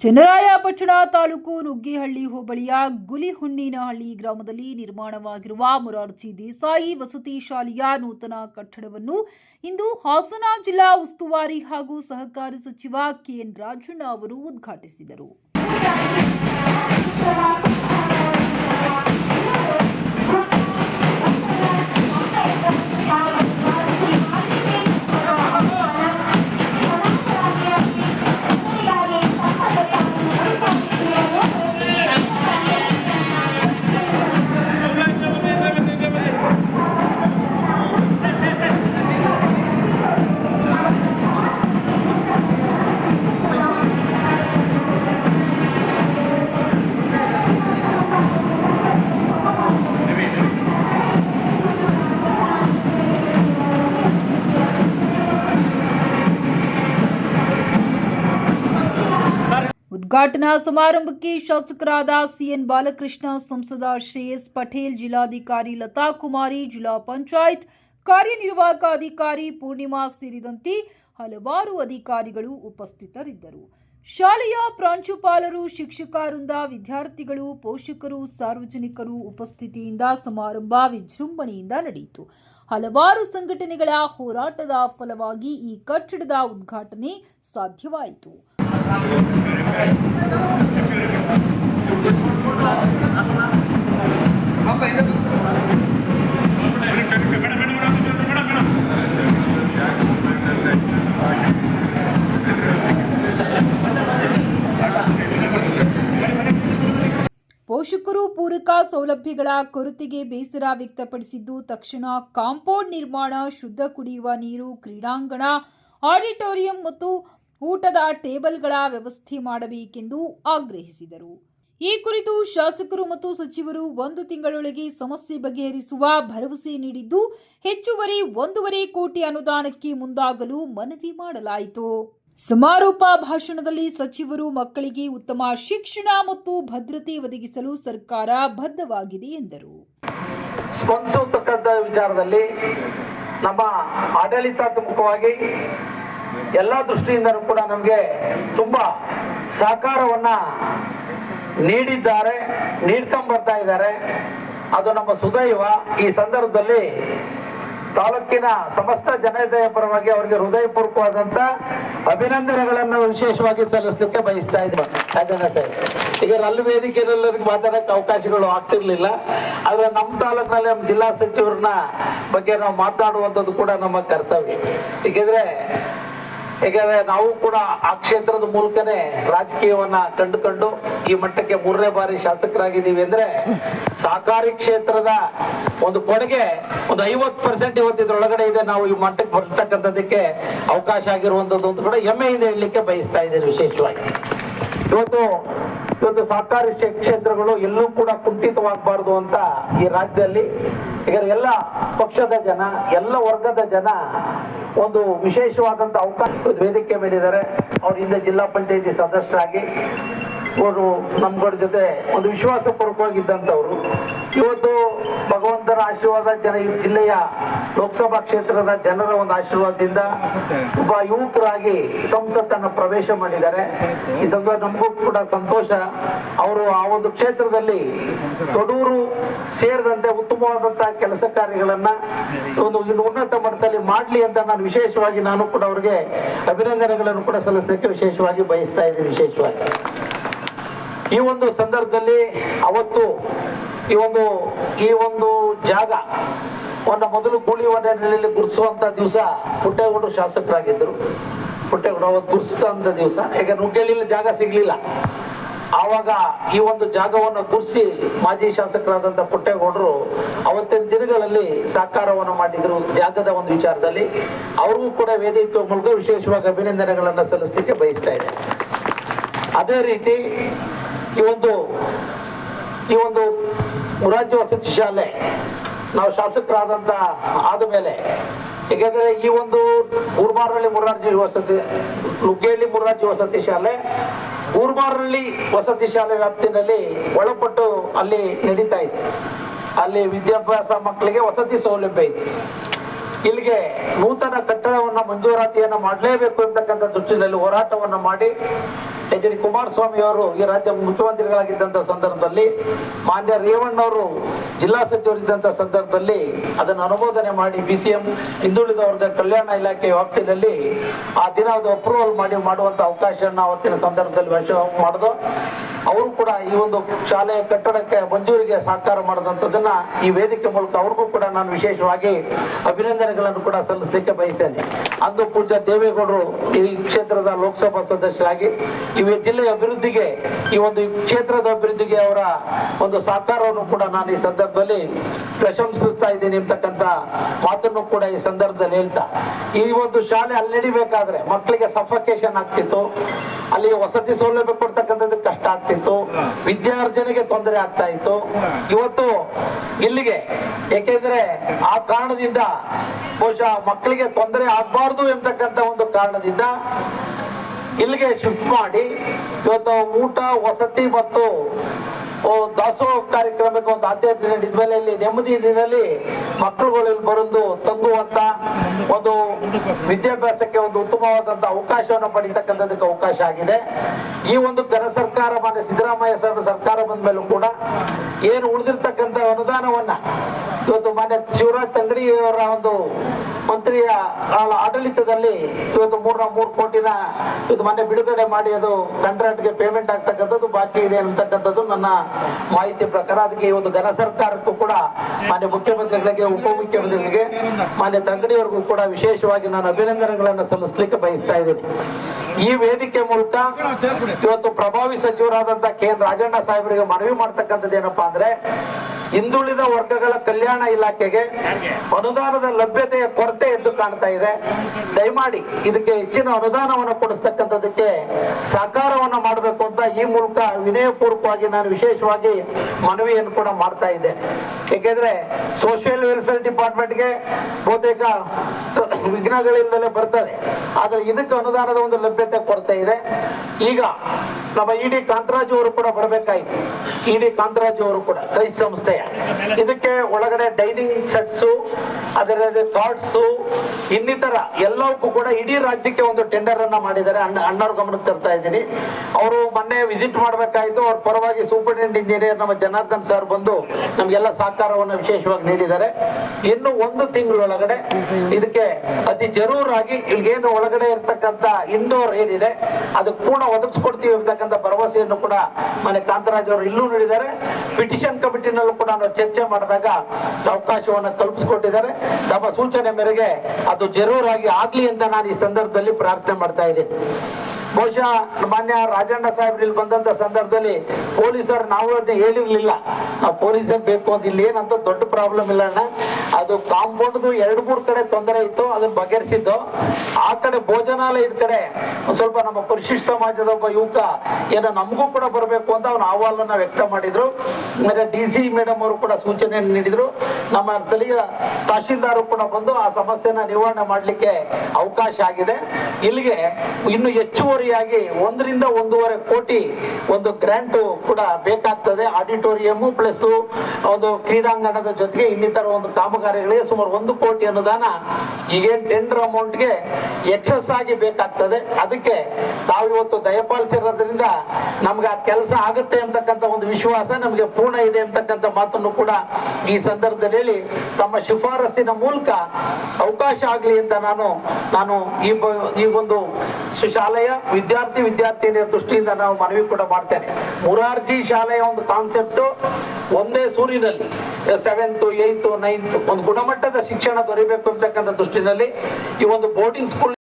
ಚನ್ನರಾಯಪಟ್ಟಣ ತಾಲೂಕು ನುಗ್ಗಿಹಳ್ಳಿ ಹೋಬಳಿಯ ಗುಲಿಹುಣ್ಣಿನಹಳ್ಳಿ ಗ್ರಾಮದಲ್ಲಿ ನಿರ್ಮಾಣವಾಗಿರುವ ಮೊರಾರ್ಜಿ ದೇಸಾಯಿ ವಸತಿ ಶಾಲೆಯ ನೂತನ ಕಟ್ಟಡವನ್ನು ಇಂದು ಹಾಸನ ಜಿಲ್ಲಾ ಉಸ್ತುವಾರಿ ಹಾಗೂ ಸಹಕಾರಿ ಸಚಿವ ಕೆಎನ್ ರಾಜಣ್ಣ ಅವರು ಉದ್ಘಾಟಿಸಿದರು. ಉದ್ಘಾಟನಾ ಸಮಾರಂಭಕ್ಕೆ ಶಾಸಕರಾದ ಸಿಎನ್ ಬಾಲಕೃಷ್ಣ, ಸಂಸದ ಶ್ರೇಯಸ್ ಪಟೇಲ್, ಜಿಲ್ಲಾಧಿಕಾರಿ ಲತಾ ಕುಮಾರಿ, ಜಿಲ್ಲಾ ಪಂಚಾಯತ್ ಕಾರ್ಯನಿರ್ವಾಹಕ ಅಧಿಕಾರಿ ಪೂರ್ಣಿಮಾ ಸೇರಿದಂತೆ ಹಲವಾರು ಅಧಿಕಾರಿಗಳು ಉಪಸ್ಥಿತರಿದ್ದರು. ಶಾಲೆಯ ಪ್ರಾಂಶುಪಾಲರು, ಶಿಕ್ಷಕ ವೃಂದ, ವಿದ್ಯಾರ್ಥಿಗಳು, ಪೋಷಕರು, ಸಾರ್ವಜನಿಕರು ಉಪಸ್ಥಿತಿಯಿಂದ ಸಮಾರಂಭ ವಿಜೃಂಭಣೆಯಿಂದ ನಡೆಯಿತು. ಹಲವಾರು ಸಂಘಟನೆಗಳ ಹೋರಾಟದ ಫಲವಾಗಿ ಈ ಕಟ್ಟಡದ ಉದ್ಘಾಟನೆ ಸಾಧ್ಯವಾಯಿತು. ಪೋಷಕರು ಪೂರಕ ಸೌಲಭ್ಯಗಳ ಕೊರತೆಗೆ ಬೇಸರ ವ್ಯಕ್ತಪಡಿಸಿದ್ದು, ತಕ್ಷಣ ಕಾಂಪೌಂಡ್ ನಿರ್ಮಾಣ, ಶುದ್ಧ ಕುಡಿಯುವ ನೀರು, ಕ್ರೀಡಾಂಗಣ, ಆಡಿಟೋರಿಯಂ ಮತ್ತು ಊಟದ ಟೇಬಲ್ಗಳ ವ್ಯವಸ್ಥೆ ಮಾಡಬೇಕೆಂದು ಆಗ್ರಹಿಸಿದರು. ಈ ಕುರಿತು ಶಾಸಕರು ಮತ್ತು ಸಚಿವರು ಒಂದು ತಿಂಗಳೊಳಗೆ ಸಮಸ್ಯೆ ಬಗೆಹರಿಸುವ ಭರವಸೆ ನೀಡಿದ್ದು, ಹೆಚ್ಚುವರಿ ಒಂದೂವರೆ ಕೋಟಿ ಅನುದಾನಕ್ಕೆ ಮುಂದಾಗಲು ಮನವಿ ಮಾಡಲಾಯಿತು. ಸಮಾರೋಪ ಭಾಷಣದಲ್ಲಿ ಸಚಿವರು ಮಕ್ಕಳಿಗೆ ಉತ್ತಮ ಶಿಕ್ಷಣ ಮತ್ತು ಭದ್ರತೆ ಒದಗಿಸಲು ಸರ್ಕಾರ ಬದ್ಧವಾಗಿದೆ ಎಂದರು. ವಿಚಾರದಲ್ಲಿ ನಮ್ಮ ಆಡಳಿತಾತ್ಮಕವಾಗಿ ಎಲ್ಲ ದೃಷ್ಟಿಯಿಂದಲೂ ಕೂಡ ನಮಗೆ ತುಂಬಾ ಸಹಕಾರವನ್ನ ನೀಡಿದ್ದಾರೆ, ನೀಡ್ಕೊಂಡ್ ಬರ್ತಾ ಇದ್ದಾರೆ. ಅದು ನಮ್ಮ ಸುದೈವ. ಈ ಸಂದರ್ಭದಲ್ಲಿ ತಾಲೂಕಿನ ಸಮಸ್ತ ಜನತೆಯ ಪರವಾಗಿ ಅವರಿಗೆ ಹೃದಯಪೂರ್ವಕವಾದಂತ ಅಭಿನಂದನೆಗಳನ್ನು ವಿಶೇಷವಾಗಿ ಸಲ್ಲಿಸಲಿಕ್ಕೆ ಬಯಸ್ತಾ ಇದ್ದಾರೆ ಈಗ ಅಲ್ಲಿ ವೇದಿಕೆಯಲ್ಲಿ ಮಾತಾಡಕ್ಕೆ ಅವಕಾಶಗಳು ಆಗ್ತಿರ್ಲಿಲ್ಲ. ಆದ್ರೆ ನಮ್ಮ ತಾಲೂಕಿನಲ್ಲಿ ನಮ್ಮ ಜಿಲ್ಲಾ ಸಚಿವರನ್ನ ಬಗ್ಗೆ ನಾವು ಮಾತನಾಡುವಂಥದ್ದು ಕೂಡ ನಮ್ಮ ಕರ್ತವ್ಯ. ಏಕೆಂದ್ರೆ ಯಾಕಂದ್ರೆ ನಾವು ಕೂಡ ಆ ಕ್ಷೇತ್ರದ ಮೂಲಕನೇ ರಾಜಕೀಯವನ್ನ ಕಂಡುಕೊಂಡು ಈ ಮಟ್ಟಕ್ಕೆ ಮೂರನೇ ಬಾರಿ ಶಾಸಕರಾಗಿದ್ದೀವಿ ಅಂದ್ರೆ ಸಹಕಾರಿ ಕ್ಷೇತ್ರದ ಒಂದು ಕೊಡುಗೆ ಒಂದು ಐವತ್ತು ಪರ್ಸೆಂಟ್ ಇವತ್ತು ಇದ್ರೊಳಗಡೆ ಇದೆ. ನಾವು ಈ ಮಟ್ಟಕ್ಕೆ ಬರ್ತಕ್ಕಂಥದ್ದಕ್ಕೆ ಅವಕಾಶ ಆಗಿರುವಂತದ್ದು ಅಂತ ಕೂಡ ಹೆಮ್ಮೆಯಿಂದ ಹೇಳಲಿಕ್ಕೆ ಬಯಸ್ತಾ ಇದ್ದೇನೆ ವಿಶೇಷವಾಗಿ. ಇವತ್ತು ಇವತ್ತು ಸಹಕಾರಿ ಕ್ಷೇ- ಕ್ಷೇತ್ರಗಳು ಎಲ್ಲೂ ಕೂಡ ಕುಂಠಿತವಾಗಬಾರ್ದು ಅಂತ ಈ ರಾಜ್ಯದಲ್ಲಿ. ಈಗ ಎಲ್ಲ ಪಕ್ಷದ ಜನ, ಎಲ್ಲ ವರ್ಗದ ಜನ ಒಂದು ವಿಶೇಷವಾದಂತ ಅವಕಾಶ ವೇದಿಕೆ ಮೇಲಿದ್ದಾರೆ. ಅವ್ರ ಹಿಂದೆ ಜಿಲ್ಲಾ ಪಂಚಾಯತಿ ಸದಸ್ಯರಾಗಿ ಅವರು ನಮ್ಗಳ ಜೊತೆ ಒಂದು ವಿಶ್ವಾಸ ಪೂರ್ವಕವಾಗಿದ್ದಂಥವ್ರು ಇವತ್ತು ಭಗವಂತನ ಆಶೀರ್ವಾದ ಜನ ಈ ಜಿಲ್ಲೆಯ ಲೋಕಸಭಾ ಕ್ಷೇತ್ರದ ಜನರ ಒಂದು ಆಶೀರ್ವಾದದಿಂದ ಒಬ್ಬ ಯುವಕರಾಗಿ ಸಂಸತ್ತನ್ನು ಪ್ರವೇಶ ಮಾಡಿದ್ದಾರೆ. ಈ ಸಂದರ್ಭ ನಮಗೂ ಕೂಡ ಸಂತೋಷ. ಅವರು ಆ ಒಂದು ಕ್ಷೇತ್ರದಲ್ಲಿ ತೊಡೂರು ಸೇರಿದಂತೆ ಉತ್ತಮವಾದಂತಹ ಕೆಲಸ ಕಾರ್ಯಗಳನ್ನ ಒಂದು ಇನ್ನು ಉನ್ನತ ಮಟ್ಟದಲ್ಲಿ ಮಾಡ್ಲಿ ಅಂತ ನಾನು ವಿಶೇಷವಾಗಿ ನಾನು ಕೂಡ ಅವರಿಗೆ ಅಭಿನಂದನೆಗಳನ್ನು ಕೂಡ ಸಲ್ಲಿಸಲಿಕ್ಕೆ ವಿಶೇಷವಾಗಿ ಬಯಸ್ತಾ ಇದ್ದೀನಿ, ವಿಶೇಷವಾಗಿ. ಈ ಒಂದು ಸಂದರ್ಭದಲ್ಲಿ ಅವತ್ತು ಈ ಒಂದು ಈ ಒಂದು ಜಾಗ ಒಂದು ಮೊದಲು ಗೂಳಿ ಒಡೆಯಲ್ಲಿ ಗುರುಸುವಂತ ದಿವಸ ಪುಟ್ಟೇಗೌಡರು ಶಾಸಕರಾಗಿದ್ದರು. ಪುಟ್ಟೇಗೌಡ ಅವತ್ತು ಗುರುಸಿದಂತ ದಿವಸ. ಈಗ ನುಗ್ಗೆಲಿಲ್ಲ ಜಾಗ ಸಿಗ್ಲಿಲ್ಲ. ಆವಾಗ ಈ ಒಂದು ಜಾಗವನ್ನು ಗುರ್ಸಿ ಮಾಜಿ ಶಾಸಕರಾದಂತ ಪುಟ್ಟೇಗೌಡರು ಅವತ್ತಿನ ದಿನಗಳಲ್ಲಿ ಸಹಕಾರವನ್ನು ಮಾಡಿದ್ರು ಜಾಗದ ಒಂದು ವಿಚಾರದಲ್ಲಿ. ಅವ್ರಿಗೂ ಕೂಡ ವೇದಿಕೆ ಮೂಲಕ ವಿಶೇಷವಾಗಿ ಅಭಿನಂದನೆಗಳನ್ನ ಸಲ್ಲಿಸಲಿಕ್ಕೆ ಬಯಸ್ತಾ ಇದೆ. ಅದೇ ರೀತಿ ಈ ಒಂದು ಈ ಒಂದು ಮುರಾರ್ಜಿ ವಸತಿ ಶಾಲೆ, ನಾವು ಶಾಸಕರಾದಂತ ಆದ ಮೇಲೆ ಏಕೆಂದ್ರೆ ಈ ಒಂದು ಊರ್ಮಾರಳ್ಳಿ ಮುರಾರ್ಜಿ ವಸತಿ ನುಗ್ಗೇಹಳ್ಳಿ ಮುರಾರ್ಜಿ ವಸತಿ ಶಾಲೆ ಊರ್ಮಾರಳ್ಳಿ ವಸತಿ ಶಾಲೆ ವ್ಯಾಪ್ತಿನಲ್ಲಿ ಒಳಪಟ್ಟು ಅಲ್ಲಿ ನಡೀತಾ ಇತ್ತು. ಅಲ್ಲಿ ವಿದ್ಯಾಭ್ಯಾಸ ಮಕ್ಕಳಿಗೆ ವಸತಿ ಸೌಲಭ್ಯ ಇತ್ತು. ಇಲ್ಲಿಗೆ ನೂತನ ಕಟ್ಟಡವನ್ನು ಮಂಜೂರಾತಿಯನ್ನು ಮಾಡಲೇಬೇಕು ಅಂತಕ್ಕಂಥ ದೃಷ್ಟಿನಲ್ಲಿ ಹೋರಾಟವನ್ನು ಮಾಡಿ ಎಚ್ ಡಿ ಕುಮಾರಸ್ವಾಮಿ ಅವರು ಈ ರಾಜ್ಯ ಮುಖ್ಯಮಂತ್ರಿಗಳಾಗಿದ್ದಂಥ ಸಂದರ್ಭದಲ್ಲಿ ಮಾನ್ಯ ರೇವಣ್ಣವರು ಜಿಲ್ಲಾ ಸಚಿವರಿದ್ದಂಥ ಸಂದರ್ಭದಲ್ಲಿ ಅದನ್ನು ಅನುಮೋದನೆ ಮಾಡಿ ಬಿ ಸಿ ಎಂ ಹಿಂದುಳಿದ ವರ್ಗ ಕಲ್ಯಾಣ ಇಲಾಖೆ ವ್ಯಾಪ್ತಿಯಲ್ಲಿ ಆ ದಿನ ಅದು ಅಪ್ರೂವಲ್ ಮಾಡಿ ಮಾಡುವಂತ ಅವಕಾಶವನ್ನು ಅವತ್ತಿನ ಸಂದರ್ಭದಲ್ಲಿ ಮಾಡಿದ್ರು. ಅವರು ಕೂಡ ಈ ಒಂದು ಶಾಲೆಯ ಕಟ್ಟಡಕ್ಕೆ ಮಂಜೂರಿಗೆ ಸಹಕಾರ ಮಾಡಿದಂಥದ್ದನ್ನ ಈ ವೇದಿಕೆ ಮೂಲಕ ಅವ್ರಿಗೂ ಕೂಡ ನಾನು ವಿಶೇಷವಾಗಿ ಅಭಿನಂದನೆಗಳನ್ನು ಕೂಡ ಸಲ್ಲಿಸಲಿಕ್ಕೆ ಬಯಸ್ತೇನೆ. ಅಂದು ಪೂಜ್ಯ ದೇವೇಗೌಡರು ಈ ಕ್ಷೇತ್ರದ ಲೋಕಸಭಾ ಸದಸ್ಯರಾಗಿ ಈ ಜಿಲ್ಲೆಯ ಅಭಿವೃದ್ಧಿಗೆ, ಈ ಒಂದು ಕ್ಷೇತ್ರದ ಅಭಿವೃದ್ಧಿಗೆ ಅವರ ಒಂದು ಸಹಕಾರವನ್ನು ಕೂಡ ನಾನು ಈ ಸಂದರ್ಭದಲ್ಲಿ ಪ್ರಶಂಸಿಸ್ತಾ ಇದ್ದೀನಿ ಅಂತಕ್ಕಂಥ ಮಾತನ್ನು ಕೂಡ ಈ ಸಂದರ್ಭದಲ್ಲಿ ಹೇಳ್ತಾ. ಈ ಒಂದು ಶಾಲೆ ಅಲ್ಲಿ ನಡಿಬೇಕಾದ್ರೆ ಮಕ್ಕಳಿಗೆ ಸಫಕೇಶನ್ ಆಗ್ತಿತ್ತು. ಅಲ್ಲಿ ವಸತಿ ಸೌಲಭ್ಯ ಕೊಡ್ತಕ್ಕಂಥದ್ದು ಕಷ್ಟ ಆಗ್ತಿತ್ತು. ವಿದ್ಯಾರ್ಜನೆಗೆ ತೊಂದರೆ ಆಗ್ತಾ ಇತ್ತು. ಇವತ್ತು ಇಲ್ಲಿಗೆ ಏಕೆಂದ್ರೆ ಆ ಕಾರಣದಿಂದ ಬಹುಶಃ ಮಕ್ಕಳಿಗೆ ತೊಂದರೆ ಆಗಬಾರ್ದು ಎಂಬತಕ್ಕಂಥ ಒಂದು ಕಾರಣದಿಂದ ಇಲ್ಲಿಗೆ ಶಿಫ್ಟ್ ಮಾಡಿ ಇವತ್ತು ಊಟ ವಸತಿ ಮತ್ತು ದಾಸೋಹ ಕಾರ್ಯಕ್ರಮಕ್ಕೆ ಒಂದು ಆದ್ಯತೆ ನೀಡಿದ ಮೇಲೆ ಇಲ್ಲಿ ನೆಮ್ಮದಿ ದಿನದಲ್ಲಿ ಮಕ್ಕಳುಗಳು ಇಲ್ಲಿ ಬರೆದು ತಂಗುವಂತ ಒಂದು ವಿದ್ಯಾಭ್ಯಾಸಕ್ಕೆ ಒಂದು ಉತ್ತಮವಾದಂತ ಅವಕಾಶವನ್ನು ಪಡಿತಕ್ಕಂಥದಕ್ಕೆ ಅವಕಾಶ ಆಗಿದೆ. ಈ ಒಂದು ಘನ ಸರ್ಕಾರ ಮಾನ್ಯ ಸಿದ್ದರಾಮಯ್ಯ ಸರ್ ಸರ್ಕಾರ ಬಂದ ಮೇಲೂ ಕೂಡ ಏನು ಉಳಿದಿರ್ತಕ್ಕಂಥ ಅನುದಾನವನ್ನ ಇವತ್ತು ಮಾನ್ಯ ಶಿವರಾಜ್ ತಂಗಡಿ ಅವರ ಒಂದು ಮಂತ್ರಿಯ ಆಡಳಿತದಲ್ಲಿ ಇವತ್ತು ಮೂರ ಮೂರ್ ಕೋಟಿನ ಇದು ಮೊನ್ನೆ ಬಿಡುಗಡೆ ಮಾಡಿ ಅದು ಕಾಂಟ್ರಾಕ್ಟ್ಗೆ ಪೇಮೆಂಟ್ ಆಗ್ತಕ್ಕಂಥದ್ದು ಬಾಕಿ ಇದೆ ಅಂತಕ್ಕಂಥದ್ದು ನನ್ನ ಮಾಹಿತಿ ಪ್ರಕಾರ. ಅದಕ್ಕೆ ಒಂದು ಘನ ಸರ್ಕಾರಕ್ಕೂ ಕೂಡ, ಮಾನ್ಯ ಮುಖ್ಯಮಂತ್ರಿಗಳಿಗೆ, ಉಪಮುಖ್ಯಮಂತ್ರಿಗಳಿಗೆ, ಮಾನ್ಯ ತಂಗಡಿಯವರಿಗೂ ಕೂಡ ವಿಶೇಷವಾಗಿ ನಾನು ಅಭಿನಂದನೆಗಳನ್ನು ಸಲ್ಲಿಸಲಿಕ್ಕೆ ಬಯಸ್ತಾ ಇದ್ದೀನಿ. ಈ ವೇದಿಕೆ ಮೂಲಕ ಇವತ್ತು ಪ್ರಭಾವಿ ಸಚಿವರಾದಂತ ಕೆ ರಾಜಣ್ಣ ಸಾಹೇಬರಿಗೆ ಮನವಿ ಮಾಡ್ತಕ್ಕಂಥದ್ದು ಏನಪ್ಪಾ ಅಂದ್ರೆ ಹಿಂದುಳಿದ ವರ್ಗಗಳ ಕಲ್ಯಾಣ ಇಲಾಖೆಗೆ ಅನುದಾನದ ಲಭ್ಯತೆಯ ಕೊರತೆ ಎದ್ದು ಕಾಣ್ತಾ ಇದೆ. ದಯಮಾಡಿ ಇದಕ್ಕೆ ಹೆಚ್ಚಿನ ಅನುದಾನವನ್ನು ಕೊಡಿಸ್ತಕ್ಕಂಥದಕ್ಕೆ ಸಹಕಾರವನ್ನು ಮಾಡಬೇಕು ಅಂತ ಈ ಮೂಲಕ ವಿನಯಪೂರ್ವಕವಾಗಿ ನಾನು ವಿಶೇಷವಾಗಿ ಮನವಿಯನ್ನು ಕೂಡ ಮಾಡ್ತಾ ಇದ್ದೆ. ಏಕೆಂದ್ರೆ ಸೋಷಿಯಲ್ ವೆಲ್ಫೇರ್ ಡಿಪಾರ್ಟ್ಮೆಂಟ್ಗೆ ಬಹುತೇಕ ವಿಘ್ನಗಳಿಂದಲೇ ಬರ್ತದೆ ಆದರೆ ಇದಕ್ಕೆ ಅನುದಾನದ ಒಂದು ಲಭ್ಯತೆ ಕೊರತೆ ಇದೆ. ಈಗ ನಮ್ಮ ಇಡಿ ಡಿ ಕಾಂತರಾಜು ಅವರು ಕೂಡ ಬರಬೇಕಾಯ್ತು. ಇಡಿ ಡಿ ಕಾಂತರಾಜು ಅವರು ಕೂಡ ಕ್ರೈಸ್ ಸಂಸ್ಥೆಯ. ಇದಕ್ಕೆ ಒಳಗಡೆ ಡೈನಿಂಗ್ ಸೆಟ್ಸು ಅದರ ಕಾರ್ಡ್ಸು, ಇನ್ನಿತರ ಎಲ್ಲವಕ್ಕೂ ಕೂಡ ಇಡೀ ರಾಜ್ಯಕ್ಕೆ ಒಂದು ಟೆಂಡರ್ ಅನ್ನ ಮಾಡಿದ್ದಾರೆ. ಅಣ್ಣ ಅಣ್ಣವ್ರ ಗಮನಕ್ಕೆ ತರ್ತಾ ಇದ್ದೀನಿ. ಅವರು ಮೊನ್ನೆ ವಿಸಿಟ್ ಮಾಡಬೇಕಾಯ್ತು. ಅವ್ರ ಪರವಾಗಿ ಸೂಪರಿಂಟೆಂಡೆಂಟ್ ಇಂಜಿನಿಯರ್ ನಮ್ಮ ಜನಾರ್ದನ್ ಸರ್ ಬಂದು ನಮ್ಗೆಲ್ಲ ಸಹಕಾರವನ್ನು ವಿಶೇಷವಾಗಿ ನೀಡಿದ್ದಾರೆ. ಇನ್ನು ಒಂದು ತಿಂಗಳೊಳಗಡೆ ಇದಕ್ಕೆ ಅತಿ ಜರೂರಾಗಿ ಇಲ್ಗೇನು ಒಳಗಡೆ ಇರ್ತಕ್ಕಂಥ ಇಂಡೋರ್ ಏನಿದೆ, ಅದು ಪೂರ್ಣ ಒದಗಿಸ್ಕೊಡ್ತೀವಿ ಅಂತಕ್ಕಂಥ ಭರವಸೆಯನ್ನು ಕೂಡ ಮನೆ ಕಾಂತರಾಜ್ ಅವರು ಇಲ್ಲೂ ನೀಡಿದ್ದಾರೆ. ಪಿಟಿಷನ್ ಕಮಿಟಿನಲ್ಲೂ ಕೂಡ ನಾವು ಚರ್ಚೆ ಮಾಡಿದಾಗ ಅವಕಾಶವನ್ನು ಕಲ್ಪಿಸಿಕೊಟ್ಟಿದ್ದಾರೆ. ತಮ್ಮ ಸೂಚನೆ ಮೇರೆಗೆ ಅದು ಜರೂರಾಗಿ ಆಗ್ಲಿ ಅಂತ ನಾನು ಈ ಸಂದರ್ಭದಲ್ಲಿ ಪ್ರಾರ್ಥನೆ ಮಾಡ್ತಾ ಇದ್ದೀನಿ. ಬಹುಶಃ ಮಾನ್ಯ ರಾಜಣ್ಣ ಸಾಹೇಬ್ರು ಇಲ್ಲಿ ಬಂದಂತ ಸಂದರ್ಭದಲ್ಲಿ ಪೊಲೀಸರು ನಾವು ಹೇಳಿರ್ಲಿಲ್ಲ. ನಾವು ಪೊಲೀಸ್ ಬೇಕು ಅಂತ ಇಲ್ಲಿ ಏನಂತ ದೊಡ್ಡ ಪ್ರಾಬ್ಲಮ್ ಇಲ್ಲ ಅಣ್ಣ. ಅದು ಕಾಂಪೌಂಡ್ದು ಎರಡು ಮೂರು ಕಡೆ ತೊಂದರೆ ಇತ್ತು, ಅದನ್ನ ಬಗೆಹರಿಸಿದ್ದು. ಆ ಕಡೆ ಭೋಜನಾಲಯದ ಕಡೆ ಸ್ವಲ್ಪ ನಮ್ಮ ಪರಿಶಿಷ್ಟ ಸಮಾಜದ ಒಬ್ಬ ಯುವಕ, ಏನೋ ನಮಗೂ ಕೂಡ ಬರಬೇಕು ಅಂತ ಅವನ ಅಹವಾಲನ್ನ ವ್ಯಕ್ತ ಮಾಡಿದ್ರು. ಮತ್ತೆ ಡಿ ಸಿ ಮೇಡಮ್ ಅವರು ಕೂಡ ಸೂಚನೆ ನೀಡಿದ್ರು. ನಮ್ಮ ಸ್ಥಳೀಯ ತಹಶೀಲ್ದಾರ್ ಕೂಡ ಬಂದು ಆ ಸಮಸ್ಯೆನ ನಿವಾರಣೆ ಮಾಡಲಿಕ್ಕೆ ಅವಕಾಶ ಆಗಿದೆ. ಇಲ್ಲಿಗೆ ಇನ್ನು ಹೆಚ್ಚುವರಿಯಾಗಿ ಒಂದರಿಂದ ಒಂದೂವರೆ ಕೋಟಿ ಒಂದು ಗ್ರಾಂಟ್ ಕೂಡ ಬೇಕಾಗ್ತದೆ. ಆಡಿಟೋರಿಯಂ ಪ್ಲಸ್ ಒಂದು ಕ್ರೀಡಾಂಗಣದ ಜೊತೆಗೆ ಇನ್ನಿತರ ಒಂದು ಕಾಮಗಾರಿಗಳಿಗೆ ಸುಮಾರು ಒಂದು ಕೋಟಿ ಅನುದಾನ. ಈಗೇನ್ ಟೆಂಡರ್ ಅಮೌಂಟ್ಗೆ ಎಕ್ಸಸ್ ಆಗಿ ಬೇಕಾಗ್ತದೆ. ಅದಕ್ಕೆ ತಾವು ಇವತ್ತು ದಯಪಾಲಿಸಿರೋದ್ರಿಂದ ನಮ್ಗೆ ಆ ಕೆಲಸ ಆಗುತ್ತೆ ಅಂತಕ್ಕಂಥ ಒಂದು ವಿಶ್ವಾಸ ನಮಗೆ ಪೂರ್ಣ ಇದೆ ಅಂತಕ್ಕಂಥ ಮಾತನ್ನು ಕೂಡ ಈ ಸಂದರ್ಭದಲ್ಲಿ ತಮ್ಮ ಶಿಫಾರಸ್ಸಿನ ಮೂಲಕ ಅವಕಾಶ ಆಗಲಿ ಅಂತ ನಾನು ನಾನು ಈ ಈ ಒಂದು ಶಾಲೆಯ ವಿದ್ಯಾರ್ಥಿ ವಿದ್ಯಾರ್ಥಿನಿಯ ದೃಷ್ಟಿಯಿಂದ ನಾವು ಮನವಿ ಕೂಡ ಮಾಡ್ತೇನೆ. ಮುರಾರ್ಜಿ ಶಾಲೆಯ ಒಂದು ಕಾನ್ಸೆಪ್ಟ್ ಒಂದೇ ಸೂರಿನಲ್ಲಿ ಸೆವೆಂತ್ ಏಯ್ತ್ ನೈನ್ತ್ ಒಂದು ಗುಣಮಟ್ಟದ ಶಿಕ್ಷಣ ದೊರೆಯಬೇಕು ಅಂತಕ್ಕಂಥ ದೃಷ್ಟಿನಲ್ಲಿ ಈ ಒಂದು ಬೋರ್ಡಿಂಗ್ ಸ್ಕೂಲ್